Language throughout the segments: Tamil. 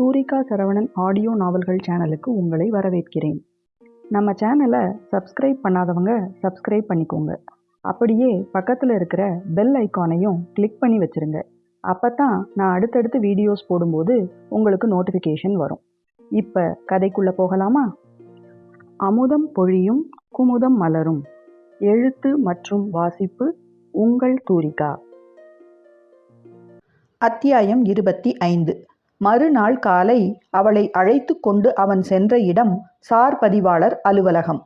சூரிகா சரவணன் ஆடியோ நாவல்கள் சேனலுக்கு உங்களை வரவேற்கிறேன். நம்ம சேனலை சப்ஸ்கிரைப் பண்ணாதவங்க சப்ஸ்கிரைப் பண்ணிக்கோங்க. அப்படியே பக்கத்தில் இருக்கிற பெல் ஐக்கானையும் கிளிக் பண்ணி வச்சுருங்க. அப்போ தான் நான் அடுத்தடுத்து வீடியோஸ் போடும்போது உங்களுக்கு நோட்டிஃபிகேஷன் வரும். இப்போ கதைக்குள்ளே போகலாமா? அமுதம் பொழியும் குமுதம் மலரும். எழுத்து மற்றும் வாசிப்பு உங்கள் தூரிகா. அத்தியாயம் இருபத்தி ஐந்து. மறுநாள் காலை அவளை அழைத்து கொண்டு அவன் சென்ற இடம் சார் பதிவாளர் அலுவலகம்.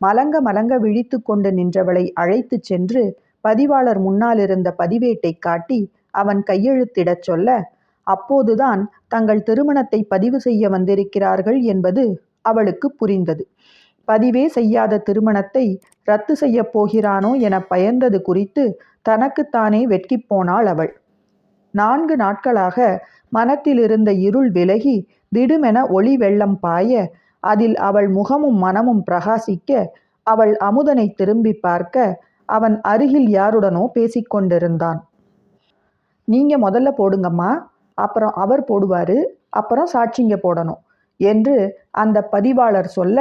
மலங்க மலங்க விழித்து கொண்டு நின்றவளை அழைத்துச் சென்று பதிவாளர் முன்னாலிருந்த பதிவேட்டை காட்டி அவன் கையெழுத்திடச் சொல்ல அப்போதுதான் தங்கள் திருமணத்தை பதிவு செய்ய வந்திருக்கிறார்கள் என்பது அவளுக்கு புரிந்தது. பதிவே செய்யாத திருமணத்தை ரத்து செய்யப் போகிறானோ என பயந்தது குறித்து தனக்குத்தானே வெட்கிப் போனாள் அவள். நான்கு நாட்களாக மனத்திலிருந்த இருள் விலகி திடுமென ஒளி வெள்ளம் பாய அதில் அவள் முகமும் மனமும் பிரகாசிக்க அவள் அமுதனை திரும்பி பார்க்க அவன் அருகில் யாருடனோ பேசிக்கொண்டிருந்தான் நீங்க முதல்ல போடுங்கம்மா அப்புறம் அவர் போடுவாரு அப்புறம் சாட்சிங்க போடணும் என்று அந்த பதிவாளர் சொல்ல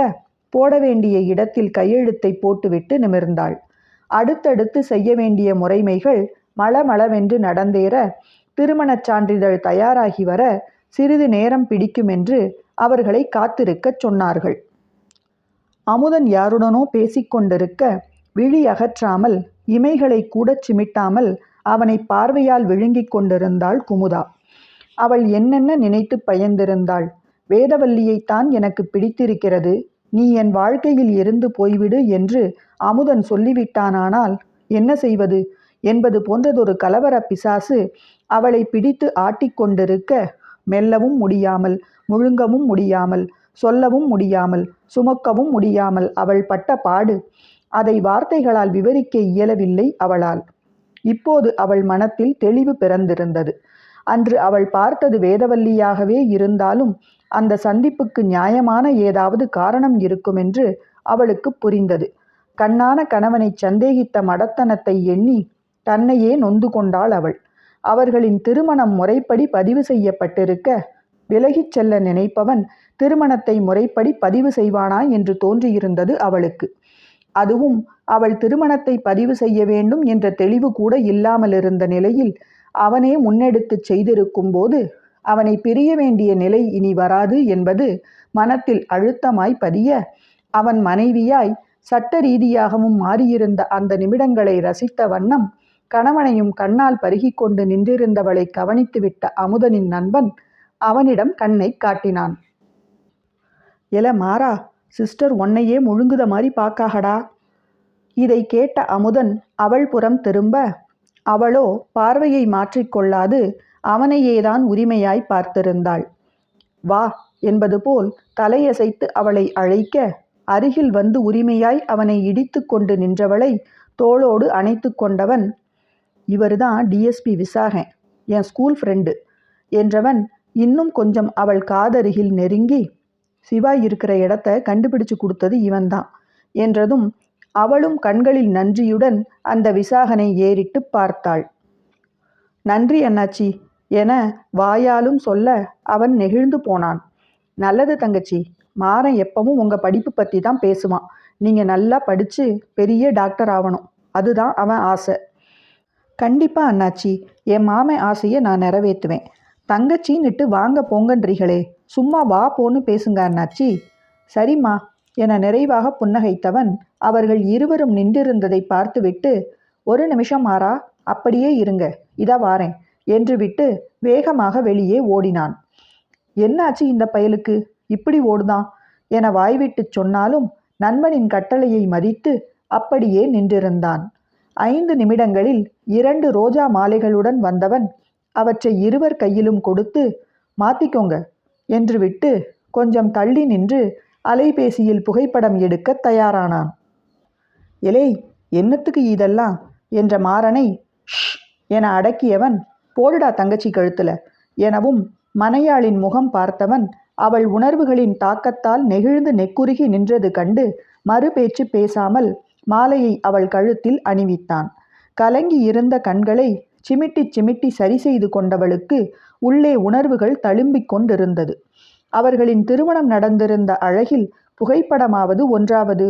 போட வேண்டிய இடத்தில் கையெழுத்தை போட்டுவிட்டு நிமிர்ந்தாள். அடுத்தடுத்து செய்ய வேண்டிய முறைமைகள் மளமளவென்று நடந்தேற திருமணச் சான்றிதழ் தயாராகி வர சிறிது நேரம் பிடிக்கும் என்று அவர்களை காத்திருக்கச் சொன்னார்கள். அமுதன் யாருடனோ பேசிக்கொண்டிருக்க விழி அகற்றாமல் இமைகளை கூடச் சிமிட்டாமல் அவனை பார்வையால் விழுங்கிக் கொண்டிருந்தாள் குமுதா. அவள் என்னென்ன நினைத்து பயந்திருந்தாள்? வேதவல்லியைத்தான் எனக்கு பிடித்திருக்கிறது. நீ என் வாழ்க்கையில் இருந்து போய்விடு என்று அமுதன் சொல்லிவிட்டானானால் என்ன செய்வது? என்பது போன்றதொரு கலவர பிசாசு அவளை பிடித்து ஆட்டிக்கொண்டிருக்க மெல்லவும் முடியாமல் முழுங்கவும் முடியாமல் சொல்லவும் முடியாமல் சுமக்கவும் முடியாமல் அவள் பட்ட பாடு அதை வார்த்தைகளால் விவரிக்க இயலவில்லை அவளால். இப்போது அவள் மனத்தில் தெளிவு பிறந்திருந்தது. அன்று அவள் பார்த்தது வேதவல்லியாகவே இருந்தாலும் அந்த சந்திப்புக்கு நியாயமான ஏதாவது காரணம் இருக்கும் என்று அவளுக்கு புரிந்தது. கண்ணான கணவனை சந்தேகித்த மடத்தனத்தை எண்ணி தன்னையே நொந்து கொண்டாள் அவள். அவர்களின் திருமணம் முறைப்படி பதிவு செய்யப்பட்டிருக்க விலகிச் செல்ல நினைப்பவன் திருமணத்தை முறைப்படி பதிவு செய்வானா என்று தோன்றியிருந்தது அவளுக்கு. அதுவும் அவள் திருமணத்தை பதிவு செய்ய வேண்டும் என்ற தெளிவு கூட இல்லாமல் இருந்த நிலையில் அவனே முன்னெடுத்து செய்திருக்கும் போது அவனை பிரிய வேண்டிய நிலை இனி வராது என்பது மனத்தில் அழுத்தமாய் பதிய அவன் மனைவியாய் சட்ட ரீதியாகவும் மாறியிருந்த அந்த நிமிடங்களை ரசித்த வண்ணம் கணவனையும் கண்ணால் பருகிக்கொண்டு நின்றிருந்தவளை கவனித்துவிட்ட அமுதனின் நண்பன் அவனிடம் கண்ணை காட்டினான். எல மாறா சிஸ்டர் உன்னையே முழுங்குத மாதிரி பார்க்காகடா இதை கேட்ட அமுதன் அவள் புறம் திரும்ப அவளோ பார்வையை மாற்றிக்கொள்ளாது அவனையேதான் உரிமையாய் பார்த்திருந்தாள். வா என்பது போல் தலையசைத்து அவளை அழைக்க அருகில் வந்து உரிமையாய் அவனை இடித்து கொண்டு நின்றவளை தோளோடு அணைத்து கொண்டவன் இவர் தான் டிஎஸ்பி விசாகன் என் ஸ்கூல் ஃப்ரெண்டு என்றவன் இன்னும் கொஞ்சம் அவள் காதருகில் நெருங்கி சிவா இருக்கிற இடத்த கண்டுபிடிச்சு கொடுத்தது இவன்தான் என்றதும் அவளும் கண்களில் நன்றியுடன் அந்த விசாகனை ஏறிட்டு பார்த்தாள். நன்றி அண்ணாச்சி என வாயாலும் சொல்ல அவன் நெகிழ்ந்து போனான். நல்லது தங்கச்சி மாறன் எப்பவும் உங்கள் படிப்பு பற்றி தான் பேசுவான். நீங்கள் நல்லா படித்து பெரிய டாக்டர் ஆகணும் அதுதான் அவன் ஆசை. கண்டிப்பாக அண்ணாச்சி என் மாமன் ஆசையை நான் நிறைவேற்றுவேன். தங்கச்சின்னுட்டு வாங்க போங்கன்றீங்களே சும்மா வா போன்னு பேசுங்க அண்ணாச்சி. சரிம்மா என நிறைவாக புன்னகைத்தவன் அவர்கள் இருவரும் நின்றிருந்ததை பார்த்துவிட்டு ஒரு நிமிஷம் மாறா அப்படியே இருங்க இதா வாரேன் என்று விட்டு வேகமாக வெளியே ஓடினான். என்னாச்சு இந்த பயலுக்கு இப்படி ஓடுதான் என வாய்விட்டு சொன்னாலும் நண்பனின் கட்டளையை மதித்து அப்படியே நின்றிருந்தான். ஐந்து நிமிடங்களில் இரண்டு ரோஜா மாலைகளுடன் வந்தவன் அவற்றை இருவர் கையிலும் கொடுத்து மாத்திக்கோங்க என்று விட்டு கொஞ்சம் தள்ளி நின்று அலைபேசியில் புகைப்படம் எடுக்க தயாரானான். எலே என்னத்துக்கு இதெல்லாம்? என்ற மாறனை ஷ் என அடக்கியவன் போடுடா தங்கச்சி கழுத்துல எனவும் மனையாளின் முகம் பார்த்தவன் அவள் உணர்வுகளின் தாக்கத்தால் நெகிழ்ந்து நெக்குருகி நின்றது கண்டு மறுபேச்சு பேசாமல் மாலையை அவள் கழுத்தில் அணிவித்தான். கலங்கி இருந்த கண்களை சிமிட்டி சிமிட்டி சரி செய்து கொண்டவளுக்கு உள்ளே உணர்வுகள் தழும்பிக் கொண்டிருந்தது. அவர்களின் திருமணம் நடந்திருந்த அழகில் புகைப்படமாவது ஒன்றாவது.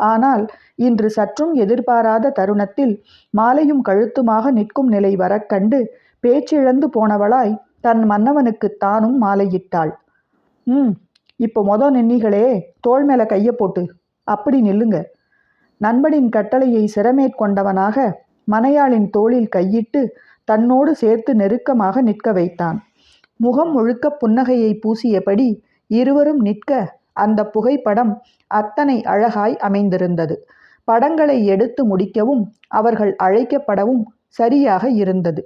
ஆனால் இன்று சற்றும் எதிர்பாராத தருணத்தில் மாலையும் கழுத்துமாக நிற்கும் நிலை வரக் கண்டு பேச்சிழந்து போனவளாய் தன் மன்னவனுக்கு தானும் மாலையிட்டாள். ம் இப்போ மொத நின்னிகளே தோள் மேல கைய போட்டு அப்படி நில்லுங்க. நண்பனின் கட்டளையை சிரமேற்கொண்டவனாக மனையாளின் தோளில் கையிட்டு தன்னோடு சேர்த்து நெருக்கமாக நிற்க வைத்தான். முகம் முழுக்க புன்னகையை பூசியபடி இருவரும் நிற்க அந்த புகைப்படம் அத்தனை அழகாய் அமைந்திருந்தது. படங்களை எடுத்து முடிக்கவும் அவர்கள் அழைக்கப்படவும் சரியாக இருந்தது.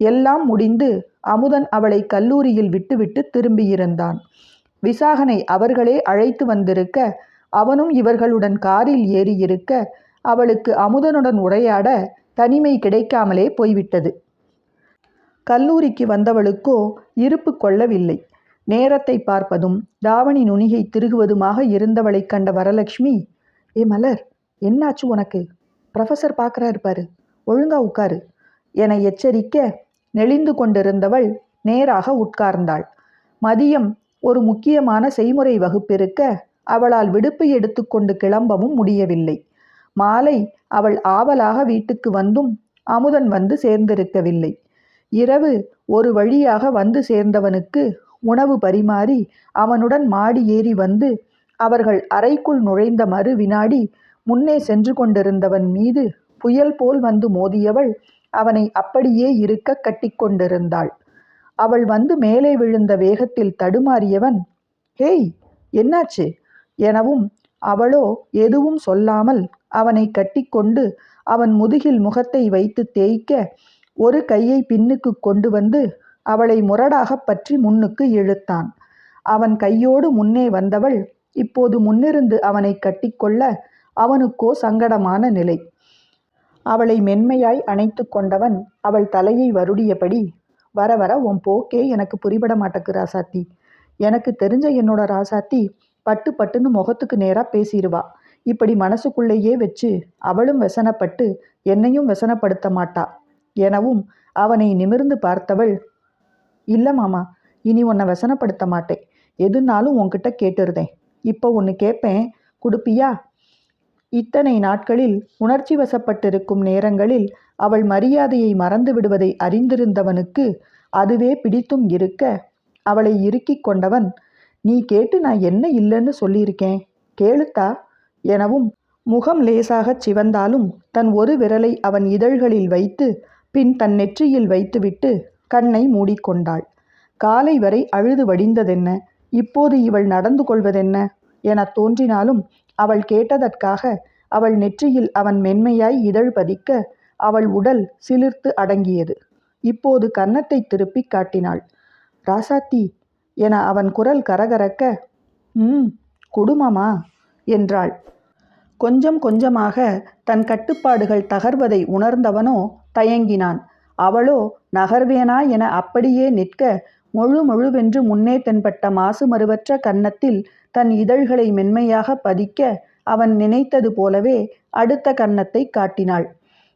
எல்லாம் முடிந்து அமுதன் அவளை கல்லூரியில் விட்டுவிட்டு திரும்பியிருந்தான். விசாகனை அவர்களே அழைத்து வந்திருக்க அவனும் இவர்களுடன் காரில் ஏறி இருக்க அவளுக்கு அமுதனுடன் உரையாட தனிமை கிடைக்காமலே போய்விட்டது. கல்லூரிக்கு வந்தவளுக்கோ இருப்பு கொள்ளவில்லை. நேரத்தை பார்ப்பதும் தாவணி நுனிகை திருகுவதுமாக இருந்தவளைக் கண்ட வரலட்சுமி ஏ மலர் என்னாச்சு உனக்கு? ப்ரொஃபஸர் பார்க்குறாரு பாரு ஒழுங்கா உட்காரு என எச்சரிக்க நெளிந்து கொண்டிருந்தவள் நேராக உட்கார்ந்தாள். மதியம் ஒரு முக்கியமான செய்முறை வகுப்பிருக்க அவளால் விடுப்பு எடுத்துக்கொண்டு கிளம்பவும் முடியவில்லை. மாலை அவள் ஆவலாக வீட்டுக்கு வந்தும் அமுதன் வந்து சேர்ந்திருக்கவில்லை. இரவு ஒரு வழியாக வந்து சேர்ந்தவனுக்கு உணவு பரிமாறி அவனுடன் மாடி ஏறி வந்து அவர்கள் அறைக்குள் நுழைந்த மறு வினாடி முன்னே சென்று கொண்டிருந்தவன் மீது புயல் போல் வந்து மோதியவள் அவனை அப்படியே இருக்க கட்டிக்கொண்டிருந்தாள் அவள் வந்து மேலே விழுந்த வேகத்தில் தடுமாறியவன் ஹேய் என்னாச்சு? எனவும் அவளோ எதுவும் சொல்லாமல் அவனை கட்டிக்கொண்டு அவன் முதுகில் முகத்தை வைத்து தேய்க்க ஒரு கையை பின்னுக்கு கொண்டு வந்து அவளை முரடாகப் பற்றி முன்னுக்கு இழுத்தான். அவன் கையோடு முன்னே வந்தவள் இப்போது முன்னிருந்து அவனை கட்டிக்கொள்ள அவனுக்கோ சங்கடமான நிலை. அவளை மென்மையாய் அணைத்து கொண்டவன் அவள் தலையை வருடியபடி வர வர உன் போக்கே எனக்கு புரிபட மாட்டேக்கு ராசாத்தி. எனக்கு தெரிஞ்ச என்னோட ராசாத்தி பட்டு பட்டுன்னு முகத்துக்கு நேராக பேசிடுவா. இப்படி மனசுக்குள்ளேயே வச்சு அவளும் வசனப்பட்டு என்னையும் வசனப்படுத்த மாட்டா. எனவும் அவனை நிமிர்ந்து பார்த்தவள் இல்லை மாமா இனி உன்னை வசனப்படுத்த மாட்டேன். எதுனாலும் உன்கிட்ட கேட்டுருந்தேன் இப்போ ஒன்று கேட்பேன் கொடுப்பியா? இத்தனை நாட்களில் உணர்ச்சி வசப்பட்டிருக்கும் நேரங்களில் அவள் மரியாதையை மறந்து விடுவதை அறிந்திருந்தவனுக்கு அதுவே பிடித்தும் இருக்க அவளை இறுக்கிக் கொண்டவன் நீ கேட்டு நான் என்ன இல்லைன்னு சொல்லியிருக்கேன். கேளுத்தா. எனவும் முகம் லேசாகச் சிவந்தாலும் தன் ஒரு விரலை அவன் இதழ்களில் வைத்து பின் தன் நெற்றியில் வைத்துவிட்டு கண்ணை மூடிக்கொண்டாள். காலை வரை அழுது வடிந்ததென்ன? இப்போது இவள் நடந்து கொள்வதென்ன? எனத் தோன்றினாலும் அவள் கேட்டதற்காக அவள் நெற்றியில் அவன் மென்மையாய் இதழ் பதிக்க அவள் உடல் சிலிர்த்து அடங்கியது. இப்போது கன்னத்தை திருப்பி காட்டினாள். ராசாத்தி என அவன் குரல் கரகரக்க ம் குடுமமா? என்றாள். கொஞ்சம் கொஞ்சமாக தன் கட்டுப்பாடுகள் தகர்வதை உணர்ந்தவனோ தயங்கினான். அவளோ நகர்வேனா? என அப்படியே நிற்க முழு முழுவென்று முன்னே தென்பட்ட மாசு மறுவற்ற கன்னத்தில் தன் இதழ்களை மென்மையாக பதிக்க அவன் நினைத்தது போலவே அடுத்த கன்னத்தை காட்டினாள்.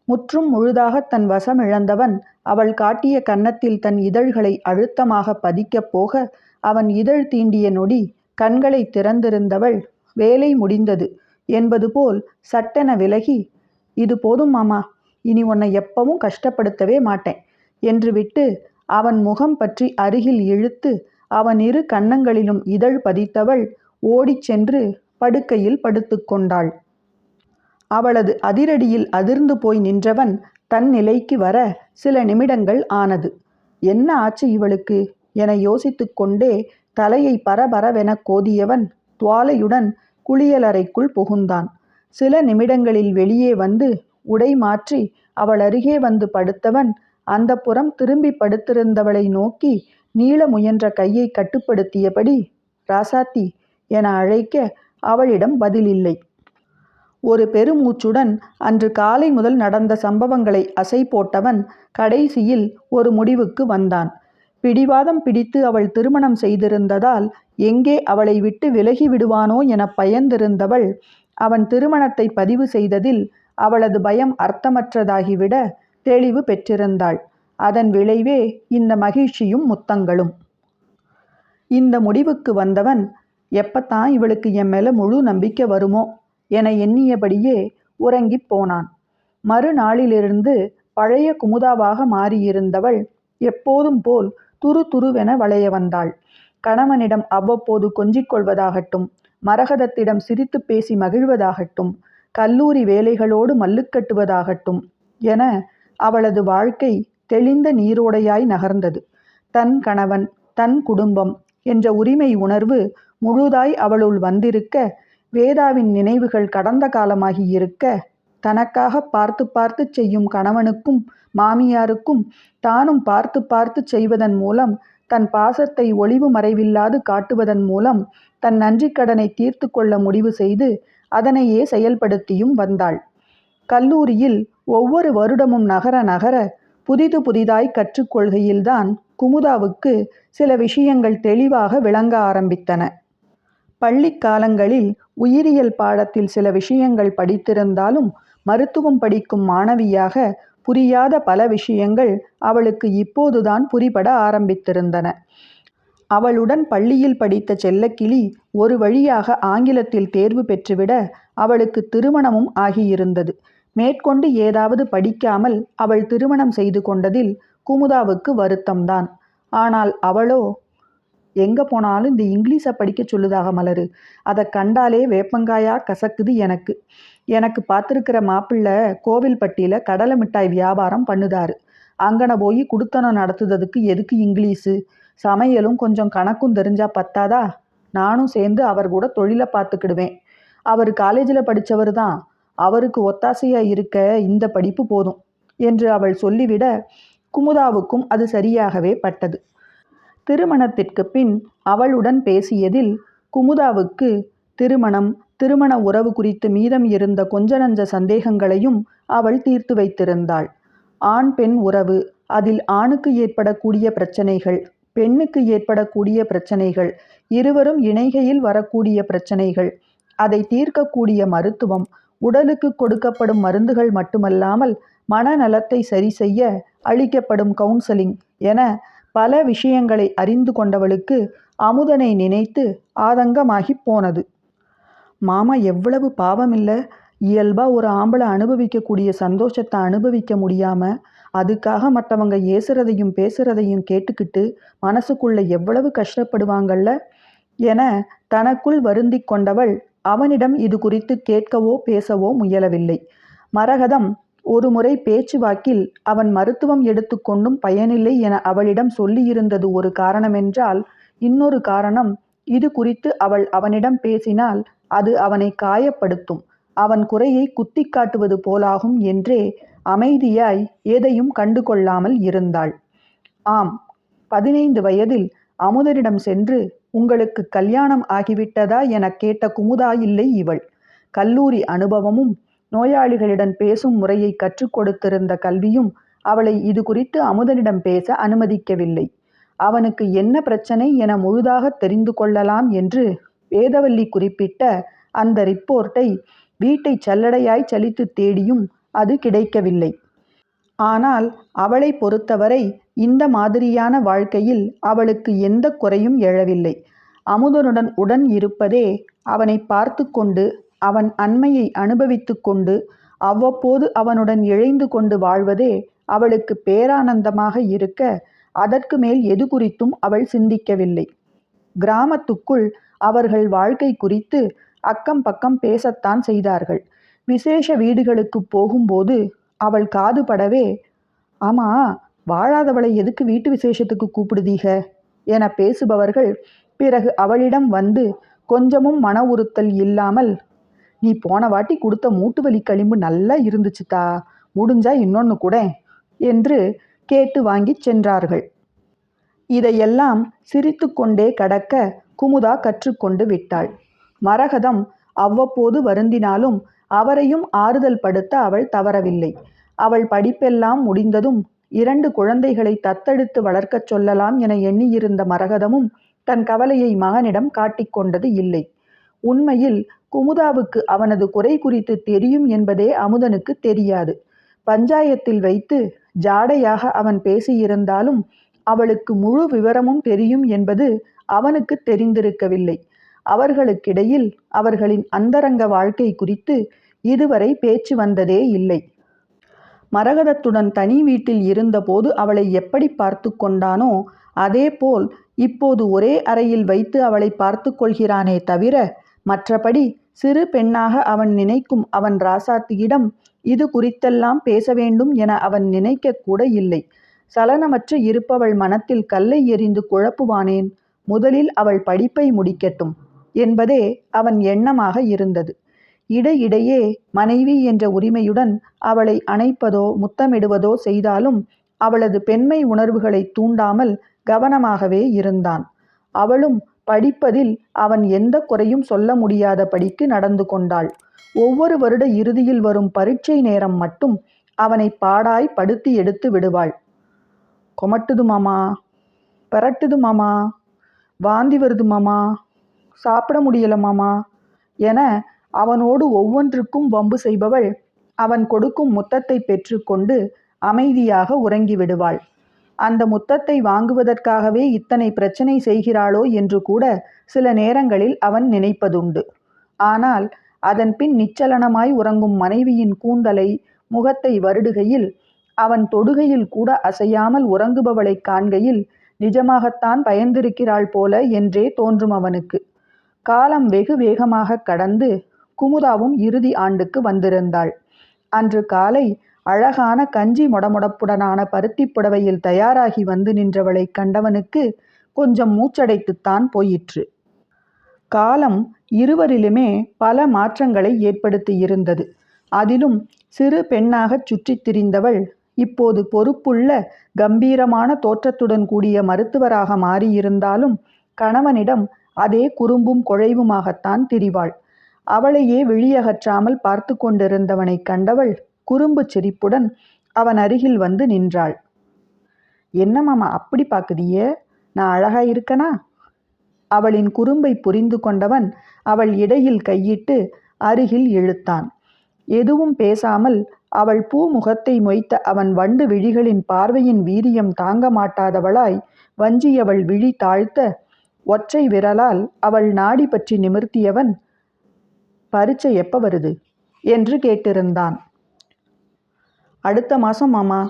முற்றும் முழுதாக தன் வசம் இழந்தவன் அவள் காட்டிய கன்னத்தில் தன் இதழ்களை அழுத்தமாக பதிக்கப் போக அவன் இதழ் தீண்டிய நொடி கண்களை திறந்திருந்தவள் வேலை முடிந்தது என்பது போல் சட்டென விலகி இது போதும் மாமா இனி உன்னை எப்பவும் கஷ்டப்படுத்தவே மாட்டேன் என்று விட்டு அவன் முகம் பற்றி அருகில் இழுத்து அவன் இரு கன்னங்களிலும் இதழ் பதித்தவள் ஓடிச் சென்று படுக்கையில் படுத்துக்கொண்டாள் அவளது அதிரடியில் அதிர்ந்து போய் நின்றவன் தன் நிலைக்கு வர சில நிமிடங்கள் ஆனது. என்ன ஆச்சு இவளுக்கு? என யோசித்துக்கொண்டே தலையை பரபரவென கோதியவன் துவாலையுடன் குளியலறைக்குள் புகுந்தான். சில நிமிடங்களில் வெளியே வந்து உடை மாற்றி அவள் அருகே வந்து படுத்தவன் அந்த புறம் திரும்பி படுத்திருந்தவளை நோக்கி நீள முயன்ற கையை கட்டுப்படுத்தியபடி ராசாத்தி என அழைக்க அவளிடம் பதிலில்லை. ஒரு பெருமூச்சுடன் அன்று காலை முதல் நடந்த சம்பவங்களை அசை போட்டவன் கடைசியில் ஒரு முடிவுக்கு வந்தான். பிடிவாதம் பிடித்து அவள் திருமணம் செய்திருந்ததால் எங்கே அவளை விட்டு விலகி விடுவானோ என பயந்திருந்தவள் அவன் திருமணத்தை பதிவு செய்ததில் அவளது பயம் அர்த்தமற்றதாகிவிட தெளிவு பெற்றிருந்தாள். அதன் விளைவே இந்த மகிழ்ச்சியும் முத்தங்களும். இந்த முடிவுக்கு வந்தவன் எப்பத்தான் இவளுக்கு என் மேல முழு நம்பிக்கை வருமோ? என எண்ணியபடியே உறங்கிப் போனான். மறுநாளிலிருந்து பழைய குமுதாவாக மாறியிருந்தவள் எப்போதும் போல் துரு துருவென வளைய வந்தாள். கணவனிடம் அவ்வப்போது கொஞ்சிக் கொள்வதாகட்டும் மரகதத்திடம் சிரித்து பேசி மகிழ்வதாகட்டும் கல்லூரி வேலைகளோடு மல்லுக்கட்டுவதாகட்டும் என அவளது வாழ்க்கை தெளிந்த நீரோடையாய் நகர்ந்தது. தன் கணவன் தன் குடும்பம் என்ற உரிமை உணர்வு முழுதாய் அவளுள் வந்திருக்க வேதாவின் நினைவுகள் கடந்த காலமாகி இருக்க தனக்காக பார்த்து பார்த்து செய்யும் கணவனுக்கும் மாமியாருக்கும் தானும் பார்த்து பார்த்து செய்வதன் மூலம் தன் பாசத்தை ஒளிவு மறைவில்லாது காட்டுவதன் மூலம் தன் நன்றிக் கடனை தீர்த்து கொள்ள முடிவு செய்து அதனையே செயல்படுத்தியும் வந்தாள். கல்லூரியில் ஒவ்வொரு வருடமும் நகர நகர புதிது புதிதாய் கற்றுக்கொள்கையில்தான் குமுதாவுக்கு சில விஷயங்கள் தெளிவாக விளங்க ஆரம்பித்தன. பள்ளிக் காலங்களில் உயிரியல் பாடத்தில் சில விஷயங்கள் படித்திருந்தாலும் மருத்துவம் படிக்கும் மாணவியாக புரியாத பல விஷயங்கள் அவளுக்கு இப்போதுதான் புரிபட ஆரம்பித்திருந்தன. அவளுடன் பள்ளியில் படித்த செல்லக்கிளி ஒரு வழியாக ஆங்கிலத்தில் தேர்வு பெற்றுவிட அவளுக்கு திருமணமும் ஆகியிருந்தது. மேற்கொண்டு ஏதாவது படிக்காமல் அவள் திருமணம் செய்து கொண்டதில் குமுதாவுக்கு வருத்தம்தான். ஆனால் அவளோ? எங்கே போனாலும் இந்த இங்கிலீஷை படிக்க சொல்லுதாக மலரு. அதை கண்டாலே வேப்பங்காயா கசக்குது எனக்கு. எனக்கு பார்த்துருக்கிற மாப்பிள்ளை கோவில்பட்டியில் கடலை மிட்டாய் வியாபாரம் பண்ணுதாரு. அங்கன போய் குடுத்தனம் நடத்துறதுக்கு எதுக்கு இங்கிலீஷு சமையலும் கொஞ்சம் கணக்கும் தெரிஞ்சா பத்தாதா? நானும் சேர்ந்து அவர் கூட தொழிலை பார்த்துக்கிடுவேன். அவர் காலேஜில் படித்தவர் தான். அவருக்கு ஒத்தாசையாக இருக்க இந்த படிப்பு போதும் என்று அவள் சொல்லிவிட குமுதாவுக்கும் அது சரியாகவே பட்டது. திருமணத்திற்கு பின் அவளுடன் பேசியதில் குமுதாவுக்கு திருமணம் திருமண உறவு குறித்து மீதம் இருந்த கொஞ்ச நஞ்ச சந்தேகங்களையும் அவள் தீர்த்து வைத்திருந்தாள். ஆண் பெண் உறவு அதில் ஆணுக்கு ஏற்படக்கூடிய பிரச்சனைகள் பெண்ணுக்கு ஏற்படக்கூடிய பிரச்சனைகள் இருவரும் இணைகையில் வரக்கூடிய பிரச்சனைகள் அதை தீர்க்கக்கூடிய மருத்துவம் உடலுக்கு கொடுக்கப்படும் மருந்துகள் மட்டுமல்லாமல் மனநலத்தை சரி செய்ய அளிக்கப்படும் கவுன்சலிங் என பல விஷயங்களை அறிந்து கொண்டவளுக்கு அமுதனை நினைத்து ஆதங்கமாகி போனது. மாமா எவ்வளவு பாவம் இல்லை இயல்பா ஒரு ஆம்பளை அனுபவிக்கக்கூடிய சந்தோஷத்தை அனுபவிக்க முடியாம அதுக்காக மற்றவங்க ஏசுறதையும் பேசுறதையும் கேட்டுக்கிட்டு மனசுக்குள்ள எவ்வளவு கஷ்டப்படுவாங்கல்ல? என தனக்குள் வருந்தி கொண்டவள் அவனிடம் இது குறித்து கேட்கவோ பேசவோ முயலவில்லை. மரகதம் ஒருமுறை பேச்சுவாக்கில் அவன் மருத்துவம் எடுத்துக்கொண்டும் பயனில்லை என அவளிடம் சொல்லியிருந்தது ஒரு காரணமென்றால் இன்னொரு காரணம் இது குறித்து அவள் அவனிடம் பேசினால் அது அவனை காயப்படுத்தும். அவன் குறையை குத்தி காட்டுவது போலாகும் என்றே அமைதியாய் எதையும் கண்டு கொள்ளாமல் இருந்தாள். ஆம் பதினைந்து வயதில் அமுதனிடம் சென்று உங்களுக்கு கல்யாணம் ஆகிவிட்டதா? எனக் கேட்ட குமுதா இல்லை இவள். கல்லூரி அனுபவமும் நோயாளிகளிடம் பேசும் முறையை கற்றுக் கொடுத்திருந்த கல்வியும் அவளை இது குறித்து அமுதனிடம் பேச அனுமதிக்கவில்லை. அவனுக்கு என்ன பிரச்சனை என முழுதாக தெரிந்து கொள்ளலாம் என்று வேதவல்லி குறிப்பிட்ட அந்த ரிப்போர்ட்டை வீட்டை சல்லடையாய் சலித்து தேடியும் அது கிடைக்கவில்லை. ஆனால் அவளை பொறுத்தவரை இந்த மாதிரியான வாழ்க்கையில் அவளுக்கு எந்த குறையும் எழவில்லை. அமுதனுடன் உடன் இருப்பதே அவனை பார்த்து கொண்டு அவன் அண்மையை அனுபவித்து கொண்டு அவ்வப்போது அவனுடன் இழைந்து கொண்டு வாழ்வதே அவளுக்கு பேரானந்தமாக இருக்க அதற்கு மேல் எது குறித்தும் அவள் சிந்திக்கவில்லை. கிராமத்துக்குள் அவர்கள் வாழ்க்கை குறித்து அக்கம் பக்கம் பேசத்தான் செய்தார்கள். விசேஷ வீடுகளுக்கு போகும்போது அவள் காது படவே ஆமா வாழாதவளை எதுக்கு வீட்டு விசேஷத்துக்கு கூப்பிடுதீக? என பேசுபவர்கள் பிறகு அவளிடம் வந்து கொஞ்சமும் மன உறுத்தல் இல்லாமல் நீ போன வாட்டி கொடுத்த மூட்டு வலி களிம்பு நல்லா இருந்துச்சுதா முடிஞ்சா இன்னொன்று கூட என்று கேட்டு வாங்கிச் சென்றார்கள். இதையெல்லாம் சிரித்துக்கொண்டே கடக்க குமுதா கற்றுக்கொண்டு விட்டாள். மரகதம் அவ்வப்போது வருந்தினாலும் அவரையும் ஆறுதல் படுத்த அவள் தவறவில்லை. அவள் படிப்பெல்லாம் முடிந்ததும் இரண்டு குழந்தைகளை தத்தெடுத்து வளர்க்கச் சொல்லலாம் என எண்ணியிருந்த மரகதமும் தன் கவலையை மகனிடம் காட்டிக்கொண்டது இல்லை. உண்மையில் குமுதாவுக்கு அவனது குறை குறித்து தெரியும் என்பதே அமுதனுக்கு தெரியாது. பஞ்சாயத்தில் வைத்து ஜாடையாக அவன் பேசியிருந்தாலும் அவளுக்கு முழு விவரமும் தெரியும் என்பது அவனுக்கு தெரிந்திருக்கவில்லை. அவர்களுக்கிடையில் அவர்களின் அந்தரங்க வாழ்க்கை குறித்து இதுவரை பேச்சு வந்ததே இல்லை. மரகதத்துடன் தனி வீட்டில் இருந்தபோது அவளை எப்படி பார்த்து கொண்டானோ அதேபோல் இப்போது ஒரே அறையில் வைத்து அவளை பார்த்து கொள்கிறானே தவிர மற்றபடி சிறு பெண்ணாக அவன் நினைக்கும் அவன் ராசாத்தியிடம் இது குறித்தெல்லாம் பேச வேண்டும் என அவன் நினைக்க கூட இல்லை. சலனமற்று இருப்பவள் மனத்தில் கல்லை எறிந்து குழப்புவானேன்? முதலில் அவள் படிப்பை முடிக்கட்டும். என்பதே அவன் எண்ணமாக இருந்தது. இடையிடையே மனைவி என்ற உரிமையுடன் அவளை அணைப்பதோ முத்தமிடுவதோ செய்தாலும் அவளது பெண்மை உணர்வுகளை தூண்டாமல் கவனமாகவே இருந்தான். அவளும் படிப்பதில் அவன் எந்த குறையும் சொல்ல முடியாதபடிக்கு நடந்து கொண்டாள். ஒவ்வொரு வருட இறுதியில் வரும் பரீட்சை நேரம் மட்டும் அவனை பாடாய் படுத்தி எடுத்து விடுவாள். கொமட்டுது மாமா பரட்டுது மாமா வாந்தி வருது மாமா சாப்பிட முடியல மாமா என அவனோடு ஒவ்வொன்றுக்கும் வம்பு செய்பவள் அவன் கொடுக்கும் முத்தத்தை பெற்றுக்கொண்டு அமைதியாக உறங்கி விடுவாள். அந்த முத்தத்தை வாங்குவதற்காகவே இத்தனை பிரச்சனை செய்கிறாளோ என்று கூட சில நேரங்களில் அவன் நினைப்பதுண்டு. ஆனால் அதன் பின் நிச்சலனமாய் உறங்கும் மனைவியின் கூந்தலை முகத்தை வருடுகையில் அவன் தொடுகையில் கூட அசையாமல் உறங்குபவளை காண்கையில் நிஜமாகத்தான் பயந்திருக்கிறாள் போல என்றே தோன்றும் அவனுக்கு. காலம் வெகு வேகமாக கடந்து குமுதாவும் இறுதி ஆண்டுக்கு வந்திருந்தாள். அன்று காலை அழகான கஞ்சி மொடமொடப்புடனான பருத்தி புடவையில் தயாராகி வந்து நின்றவளை கண்டவனுக்கு கொஞ்சம் மூச்சடைத்துத்தான் போயிற்று. காலம் இருவரிலுமே பல மாற்றங்களை ஏற்படுத்தி இருந்தது அதிலும் சிறு பெண்ணாகச் சுற்றித் திரிந்தவள் இப்போது பொறுப்புள்ள கம்பீரமான தோற்றத்துடன் கூடிய மருத்துவராக மாறியிருந்தாலும் கணவனிடம் அதே குறும்பும் குழைவுமாகத்தான் திரிவாள். அவளையே விழியகற்றாமல் பார்த்து கொண்டிருந்தவனை கண்டவள் குறும்பு சிரிப்புடன் அவன் அருகில் வந்து நின்றாள். என்ன மாமா அப்படி பார்க்குதியே நான் அழகா இருக்கனா? அவளின் குறும்பை புரிந்து கொண்டவன் அவள் இடையில் கையிட்டு அருகில் இழுத்தான். எதுவும் பேசாமல் அவள் பூ முகத்தை மொய்த்த அவன் வண்டு விழிகளின் பார்வையின் வீரியம் தாங்க மாட்டாதவளாய் வஞ்சியவள் விழி தாழ்த்த ஒற்றை விரலால் அவள் நாடி பற்றி நிமிர்த்தியவன் பரீட்சை எப்ப வருது? என்று கேட்டிருந்தான். அடுத்த மாசம் மாமா.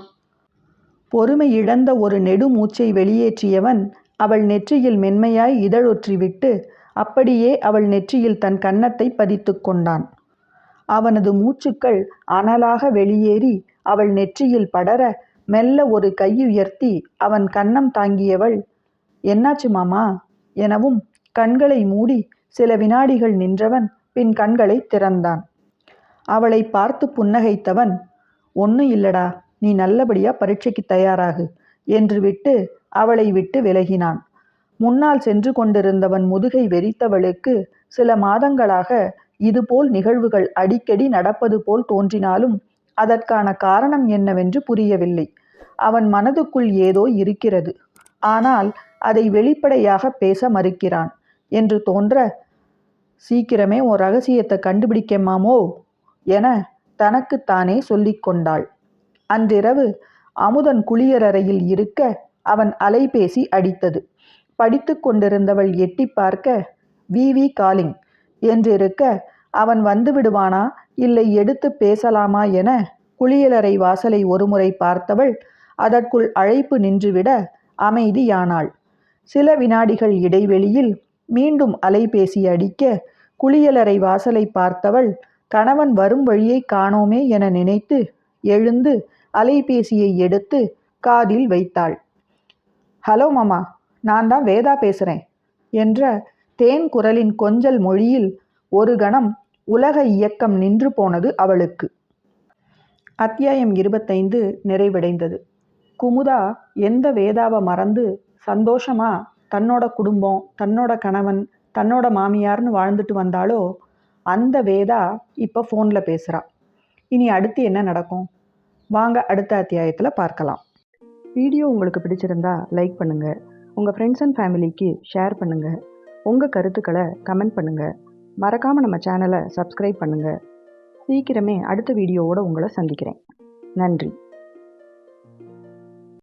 பொறுமை இழந்த ஒரு நெடு மூச்சை வெளியேற்றியவன் அவள் நெற்றியில் மென்மையாய் இதழொற்றிவிட்டு அப்படியே அவள் நெற்றியில் தன் கன்னத்தை பதித்து கொண்டான். அவனது மூச்சுக்கள் அனலாக வெளியேறி அவள் நெற்றியில் படர மெல்ல ஒரு கையுயர்த்தி அவன் கன்னம் தாங்கியவள் என்னாச்சு மாமா? எனவும் கண்களை மூடி சில வினாடிகள் நின்றவன் பின் கண்களை திறந்தான். அவளை பார்த்து புன்னகைத்தவன் ஒன்றும் இல்லடா நீ நல்லபடியா பரீட்சைக்கு தயாராகு என்று விட்டு அவளை விட்டு விலகினான். முன்னால் சென்று கொண்டிருந்தவன் முதுகை வெறித்தவளுக்கு சில மாதங்களாக இதுபோல் நிகழ்வுகள் அடிக்கடி நடப்பது போல் தோன்றினாலும் அதற்கான காரணம் என்னவென்று புரியவில்லை. அவன் மனதுக்குள் ஏதோ இருக்கிறது. ஆனால் அதை வெளிப்படையாக பேச மறுக்கிறான். என்று தோன்ற சீக்கிரமே ஓ ரகசியத்தை கண்டுபிடிக்கமாமோ என தனக்குத்தானே சொல்லிக்கொண்டாள் அன்றிரவு அமுதன் குளியலறையில் இருக்க அவன் அலைபேசி அடித்தது. படித்து கொண்டிருந்தவள் எட்டி பார்க்க விவி காலிங் என்றிருக்க அவன் வந்து விடுவானா? இல்லை எடுத்து பேசலாமா என குளியலறை வாசலை ஒருமுறை பார்த்தவள் அதற்குள் அழைப்பு நின்றுவிட அமைதியானாள். சில வினாடிகள் இடைவெளியில் மீண்டும் அலைபேசி அடிக்க குளியலறை வாசலை பார்த்தவள் கணவன் வரும் வழியை காணோமே என நினைத்து எழுந்து அலைபேசியை எடுத்து காதில் வைத்தாள். ஹலோ மாமா நான் தான் வேதா பேசுகிறேன் என்ற தேன் குரலின் கொஞ்சல் மொழியில் ஒரு கணம் உலக இயக்கம் நின்று போனது அவளுக்கு. அத்தியாயம் இருபத்தைந்து நிறைவடைந்தது. குமுதா எந்த வேதாவை மறந்து சந்தோஷமா தன்னோட குடும்பம் தன்னோட கணவன் தன்னோட மாமியார்னு வாழ்ந்துட்டு வந்தாலோ அந்த வேதா இப்போ ஃபோனில் பேசுகிறா இனி அடுத்து என்ன நடக்கும்? வாங்க அடுத்த அத்தியாயத்தில் பார்க்கலாம். வீடியோ உங்களுக்கு பிடிச்சிருந்தா லைக் பண்ணுங்கள் உங்கள் ஃப்ரெண்ட்ஸ் அண்ட் ஃபேமிலிக்கு ஷேர் பண்ணுங்கள் உங்கள் கருத்துக்களை கமெண்ட் பண்ணுங்கள் மறக்காமல் நம்ம சேனலை சப்ஸ்கிரைப் பண்ணுங்கள் சீக்கிரமே அடுத்த வீடியோவோடு உங்களை சந்திக்கிறேன். நன்றி.